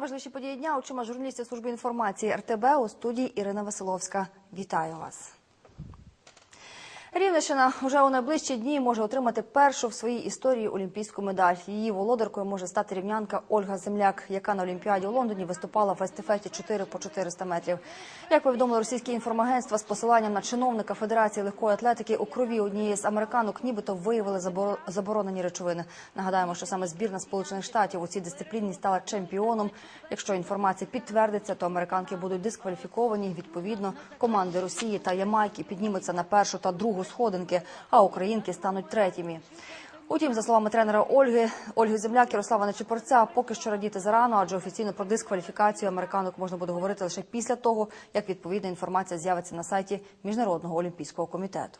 Найважливіші події дня очима журналістів служби інформації РТБ у студії Ірина Василовська. Вітаю вас. Рівненщина вже у найближчі дні може отримати першу в своїй історії олімпійську медаль. Її володаркою може стати рівнянка Ольга Земляк, яка на Олімпіаді у Лондоні виступала в естафеті 4 по 400 метрів. Як повідомили російські інформагентства з посиланням на чиновника Федерації легкої атлетики, у крові однієї з американок нібито виявили заборо- заборонені речовини. Нагадаємо, що саме збірна Сполучених Штатів у цій дисципліні стала чемпіоном. Якщо інформація підтвердиться, то американки будуть дискваліфіковані. Відповідно, команди Росії та Ямайки піднімуться на першу та другу сходинки, а українки стануть третіми. Утім, за словами тренера Ольги Ольги Земляк Ярослава Нечепорця, поки що радіти зарано, адже офіційно про дискваліфікацію американок можна буде говорити лише після того, як відповідна інформація з'явиться на сайті Міжнародного олімпійського комітету.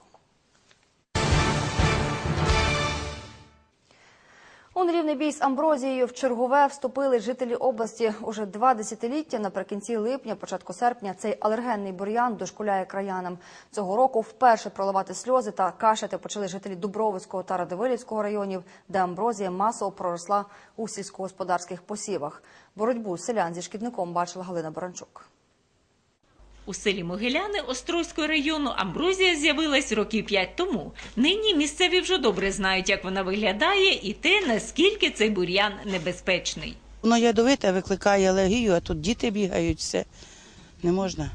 У нерівний бій з Амброзією в чергове вступили жителі області уже два десятиліття. Наприкінці липня, початку серпня, цей алергенний бур'ян дошкуляє краянам. Цього року вперше проливати сльози та кашляти почали жителі Дубровицького та Радивилівського районів, де амброзія масово проросла у сільськогосподарських посівах. Боротьбу селян зі шкідником бачила Галина Баранчук. У селі Могиляни Острозького району амброзія з'явилась років п'ять тому. Нині місцеві вже добре знають, як вона виглядає, і те, наскільки цей бур'ян небезпечний. Воно ядовите, викликає алергію, а тут діти бігають, все. Не можна.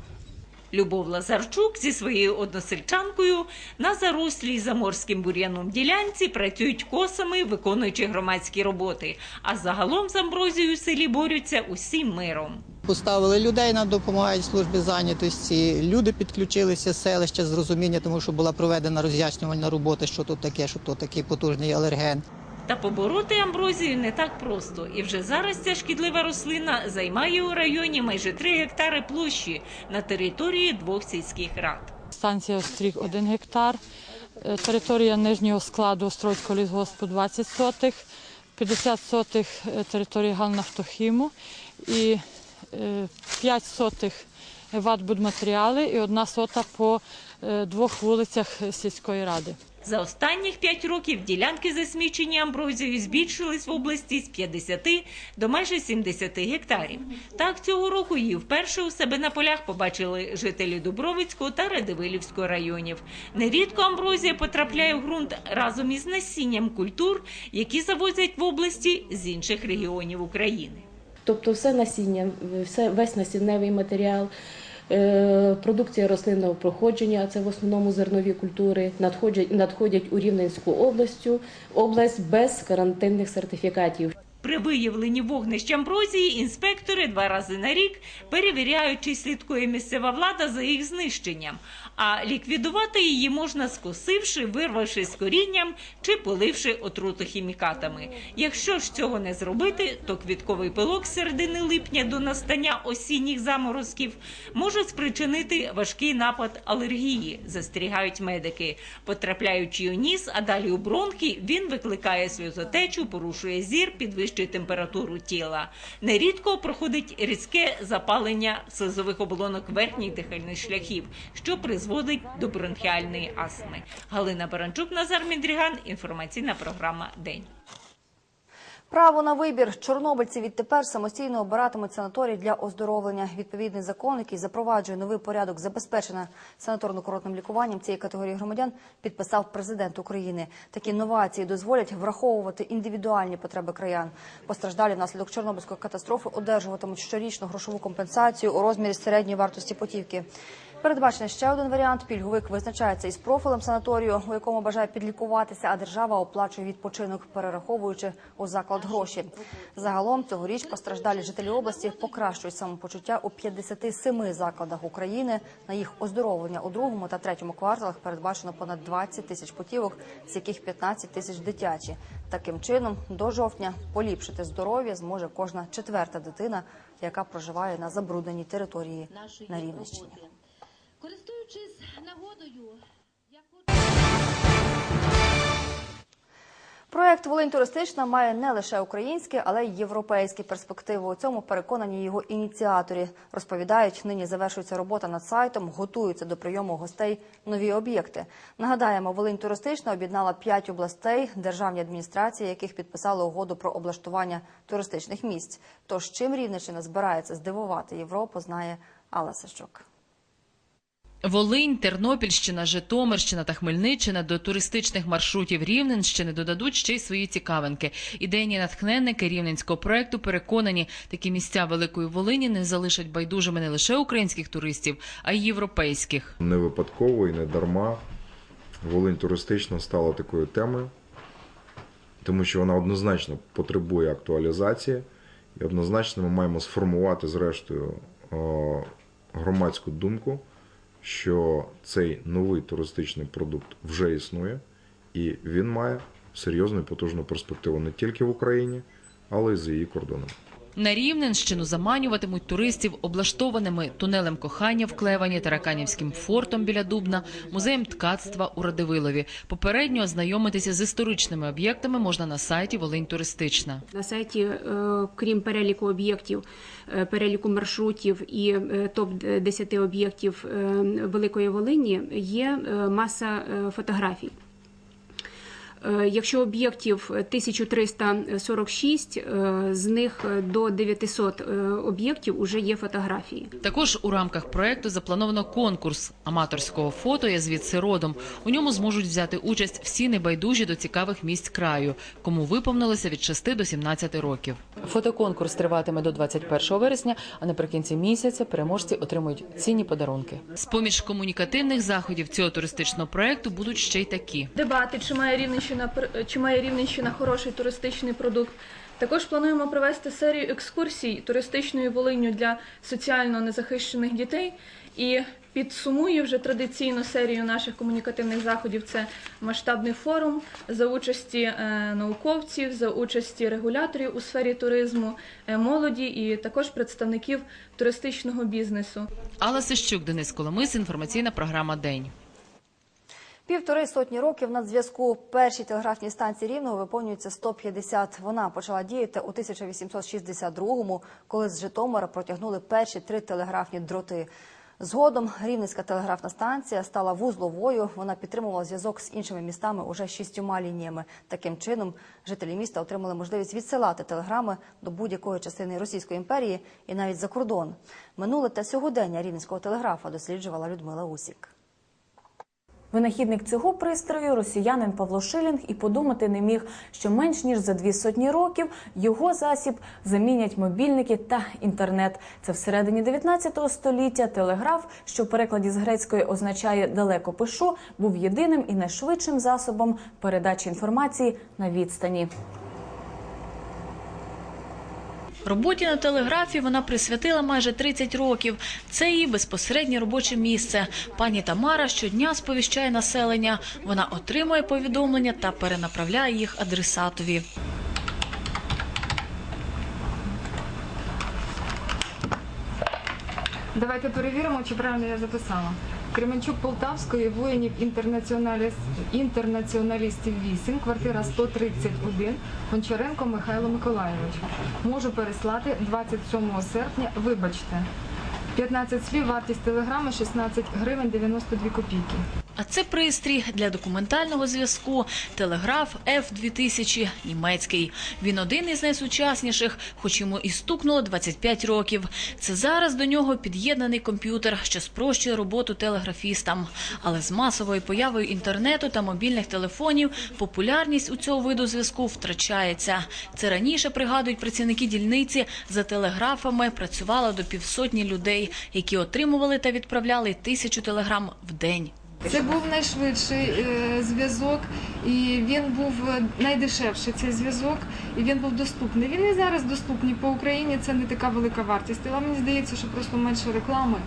Любов Лазарчук зі своєю односельчанкою на зарослій заморським бур'яном ділянці працюють косами, виконуючи громадські роботи. А загалом з амброзією в селі борються усім миром. Поставили людей, нам допомагають служби зайнятості. Люди підключилися з селища з розуміння, тому що була проведена роз'яснювальна робота, що тут таке, що тут такий потужний алерген. Та побороти амброзію не так просто. І вже зараз ця шкідлива рослина займає у районі майже 3 гектари площі на території двох сільських рад. Станція Остріг 1 гектар, е, територія нижнього складу Острозького лісгоспу 20 сотих, 50 сотих е, території Галнафтохіму і е, 5 сотих ватбудматеріали і одна сота по е, двох вулицях сільської ради. За останніх 5 років ділянки засмічені амброзією збільшились в області з 50 до майже 70 гектарів. Так цього року її вперше у себе на полях побачили жителі Дубровицького та Радивилівського районів. Нерідко амброзія потрапляє в ґрунт разом із насінням культур, які завозять в області з інших регіонів України. Тобто все насіння, все, весь насінневий матеріал, продукція рослинного проходження, а це в основному зернові культури, надходять, надходять у Рівненську областю, область без карантинних сертифікатів. При виявленні вогнищ амброзії інспектори два рази на рік перевіряють, чи слідкує місцева влада за їх знищенням. А ліквідувати її можна скосивши, вирвавши з корінням чи поливши отрутохімікатами. Якщо ж цього не зробити, то квітковий пилок середини липня до настання осінніх заморозків може спричинити важкий напад алергії, застерігають медики. Потрапляючи у ніс, а далі у бронхи, він викликає сльозотечу, порушує зір, підвищує температуру тіла. Нерідко проходить різке запалення слизових оболонок верхніх дихальних шляхів, що призводить до бронхіальної астми. Галина Баранчук, Назар Мідріган, Інформаційна програма День. Право на вибір чорнобильці відтепер самостійно обиратимуть санаторій для оздоровлення. Відповідний закон, який запроваджує новий порядок забезпечення санаторно-курортним лікуванням цієї категорії громадян, підписав президент України. Такі новації дозволять враховувати індивідуальні потреби краян. Постраждалі внаслідок чорнобильської катастрофи одержуватимуть щорічну грошову компенсацію у розмірі середньої вартості путівки. Передбачений ще один варіант. Пільговик визначається із профілем санаторію, у якому бажає підлікуватися, а держава оплачує відпочинок, перераховуючи у заклад гроші. Загалом цьогоріч постраждалі жителі області покращують самопочуття у 57 закладах України. На їх оздоровлення у другому та третьому кварталах передбачено понад 20 тисяч путівок, з яких 15 тисяч дитячі. Таким чином, до жовтня поліпшити здоров'я зможе кожна четверта дитина, яка проживає на забрудненій території на Рівненщині. Користуючись нагодою, я хочу. Проект Волинь туристична має не лише українські, але й європейські перспективи. У цьому переконані його ініціаторі. Розповідають, нині завершується робота над сайтом, готуються до прийому гостей нові об'єкти. Нагадаємо, Волинь туристична об'єднала п'ять областей, державні адміністрації, яких підписали угоду про облаштування туристичних місць. Тож чим Рівненщина збирається здивувати Європу, знає Алла Сащук. Волинь, Тернопільщина, Житомирщина та Хмельниччина до туристичних маршрутів Рівненщини додадуть ще й свої цікавинки. Ідейні натхненники рівненського проекту переконані, такі місця Великої Волині не залишать байдужими не лише українських туристів, а й європейських. Не випадково і не дарма Волинь туристична стала такою темою, тому що вона однозначно потребує актуалізації, і однозначно ми маємо сформувати, зрештою, громадську думку, що цей новий туристичний продукт вже існує, і він має серйозну і потужну перспективу не тільки в Україні, але й за її кордоном. На Рівненщину заманюватимуть туристів облаштованими тунелем кохання в Клевані, Тараканівським фортом біля Дубна, музеєм ткацтва у Радивилові. Попередньо ознайомитися з історичними об'єктами можна на сайті Волинь Туристична. На сайті, е, крім переліку об'єктів, е, переліку маршрутів і е, топ 10 об'єктів Великої Волині, є маса фотографій. Е, Якщо об'єктів 1346, е, з них е, до 900 е, об'єктів уже є фотографії. Також у рамках проекту заплановано конкурс аматорського фото «Я звідси родом». У ньому зможуть взяти участь всі небайдужі до цікавих місць краю, кому виповнилося від 6 до 17 років. Фотоконкурс триватиме до 21 вересня, а наприкінці місяця переможці отримують цінні подарунки. З поміж комунікативних заходів цього туристичного проекту будуть ще й такі. дебати, чи має Рівненщина пр- чи має Рівненщина хороший туристичний продукт. Також плануємо провести серію екскурсій туристичною Волинню для соціально незахищених дітей. І підсумую вже традиційну серію наших комунікативних заходів. Це масштабний форум за участі е, науковців, за участі регуляторів у сфері туризму, е, молоді і також представників туристичного бізнесу. Алла Сищук, Денис Коломис, інформаційна програма День. Півтори сотні років на зв'язку першій телеграфній станції Рівного виповнюється 150. Вона почала діяти у 1862-му, коли з Житомира протягнули перші три телеграфні дроти. Згодом Рівненська телеграфна станція стала вузловою. Вона підтримувала зв'язок з іншими містами уже шістьома лініями. Таким чином, жителі міста отримали можливість відсилати телеграми до будь-якої частини Російської імперії і навіть за кордон. Минуле та сьогодення рівненського телеграфа досліджувала Людмила Усік. Винахідник цього пристрою росіянин Павло Шилінг і подумати не міг, що менш ніж за дві сотні років його засіб замінять мобільники та інтернет. Це всередині 19 століття телеграф, що в перекладі з грецької означає далеко пишу, був єдиним і найшвидшим засобом передачі інформації на відстані. Роботі на телеграфі вона присвятила майже 30 років. Це її безпосереднє робоче місце. Пані Тамара щодня сповіщає населення. Вона отримує повідомлення та перенаправляє їх адресатові. Давайте перевіримо, чи правильно я записала. Кременчук Полтавської воїнів інтернаціоналістів 8, квартира 131, Гончаренко Михайло Миколайович. Можу переслати 27 серпня. Вибачте. 15 слів, вартість телеграми 16 гривень 92 копійки. А це пристрій для документального зв'язку. Телеграф F2000 німецький. Він один із найсучасніших, хоч йому і стукнуло 25 років. Це зараз до нього під'єднаний комп'ютер, що спрощує роботу телеграфістам. Але з масовою появою інтернету та мобільних телефонів популярність у цього виду зв'язку втрачається. Це раніше пригадують працівники дільниці. За телеграфами працювало до півсотні людей, які отримували та відправляли тисячу телеграм в день. Це був найшвидший е, зв'язок, і він був е, найдешевший цей зв'язок, і він був доступний. Він і зараз доступний по Україні. Це не така велика вартість. Але мені здається, що просто менше реклами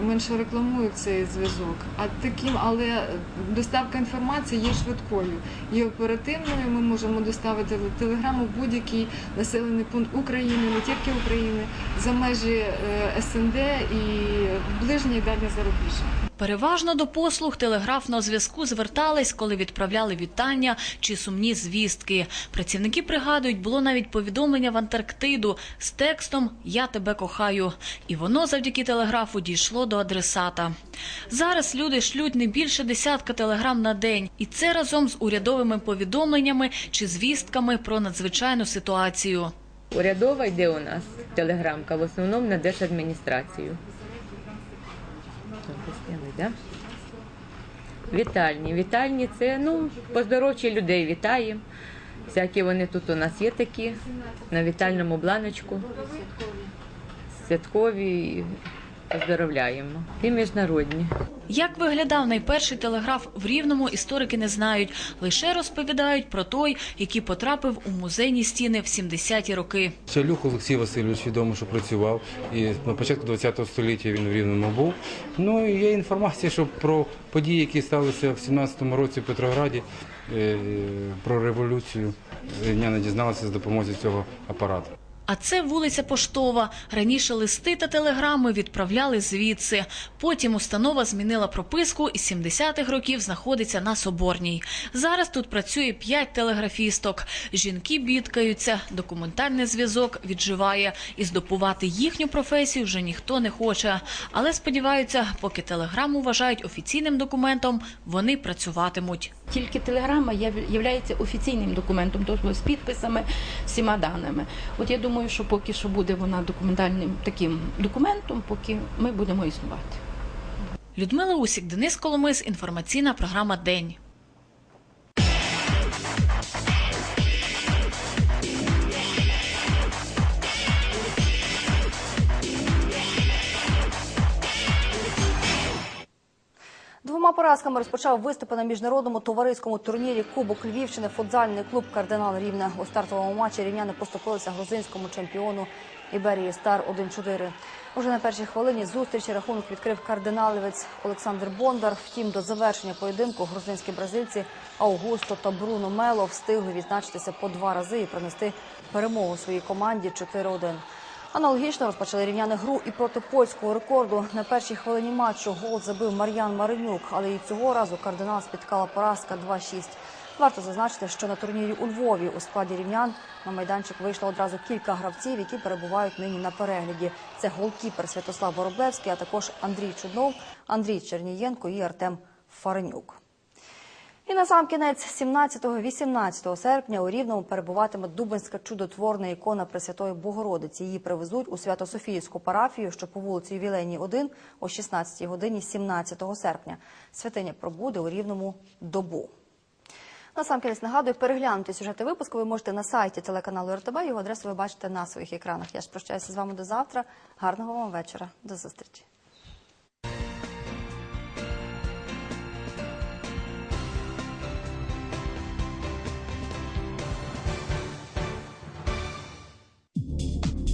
менше рекламують цей зв'язок. А таким, але доставка інформації є швидкою і оперативною. Ми можемо доставити телеграму в будь-який населений пункт України, не тільки України, за межі е, СНД і ближнє і дальнє зарубіжжя. Переважно до послуг телеграфного зв'язку звертались, коли відправляли вітання чи сумні звістки. Працівники пригадують, було навіть повідомлення в Антарктиду з текстом Я тебе кохаю. І воно завдяки телеграфу дійшло до адресата. Зараз люди шлють не більше десятка телеграм на день, і це разом з урядовими повідомленнями чи звістками про надзвичайну ситуацію. Урядова йде у нас телеграмка, в основному на держадміністрацію. Да? Вітальні. Вітальні це ну, поздоровчі людей вітаємо. Всякі вони тут у нас є такі, на вітальному бланочку. Святкові поздоровляємо. І міжнародні. Як виглядав найперший телеграф в Рівному, історики не знають. Лише розповідають про той, який потрапив у музейні стіни в 70-ті роки. Чалюк Олексій Васильович відомо, що працював. І на початку ХХ століття він в Рівному був. Ну і є інформація, що про події, які сталися в 17-му році в Петрограді, е, про революцію. Рівняни дізналися з допомогою цього апарату. А це вулиця Поштова. Раніше листи та телеграми відправляли звідси. Потім установа змінила прописку і з 70-х років знаходиться на Соборній. Зараз тут працює п'ять телеграфісток. Жінки бідкаються, документальний зв'язок відживає. І здобувати їхню професію вже ніхто не хоче. Але сподіваються, поки телеграму вважають офіційним документом, вони працюватимуть. Тільки телеграма є офіційним документом, тобто з підписами, всіма даними. От я думаю, що поки що буде вона документальним таким документом, поки ми будемо існувати. Людмила Усік, Денис Коломис, інформаційна програма День. Поразками розпочав виступи на міжнародному товариському турнірі Кубок Львівщини футзальний клуб Кардинал Рівне. У стартовому матчі рівняни поступилися грузинському чемпіону Іберії Стар 1-4. Уже на першій хвилині зустрічі рахунок відкрив кардиналівець Олександр Бондар. Втім, до завершення поєдинку грузинські бразильці Аугусто та Бруно Мело встигли відзначитися по два рази і принести перемогу своїй команді 4-1. Аналогічно розпочали рівняни гру і проти польського рекорду. На першій хвилині матчу гол забив Мар'ян Маринюк, але і цього разу кардинал спіткала поразка 2-6. Варто зазначити, що на турнірі у Львові у складі рівнян на майданчик вийшло одразу кілька гравців, які перебувають нині на перегляді. Це голкіпер Святослав Вороблевський, а також Андрій Чуднов, Андрій Чернієнко і Артем Фаренюк. І на сам кінець 17-18 серпня у Рівному перебуватиме Дубинська чудотворна ікона Пресвятої Богородиці. Її привезуть у Свято-Софіївську парафію, що по вулиці Ювілейній 1 о 16 годині 17 серпня. Святиня пробуде у Рівному добу. На сам кінець нагадую, переглянути сюжети випуску ви можете на сайті телеканалу РТБ. Його адресу ви бачите на своїх екранах. Я ж прощаюся з вами до завтра. Гарного вам вечора. До зустрічі.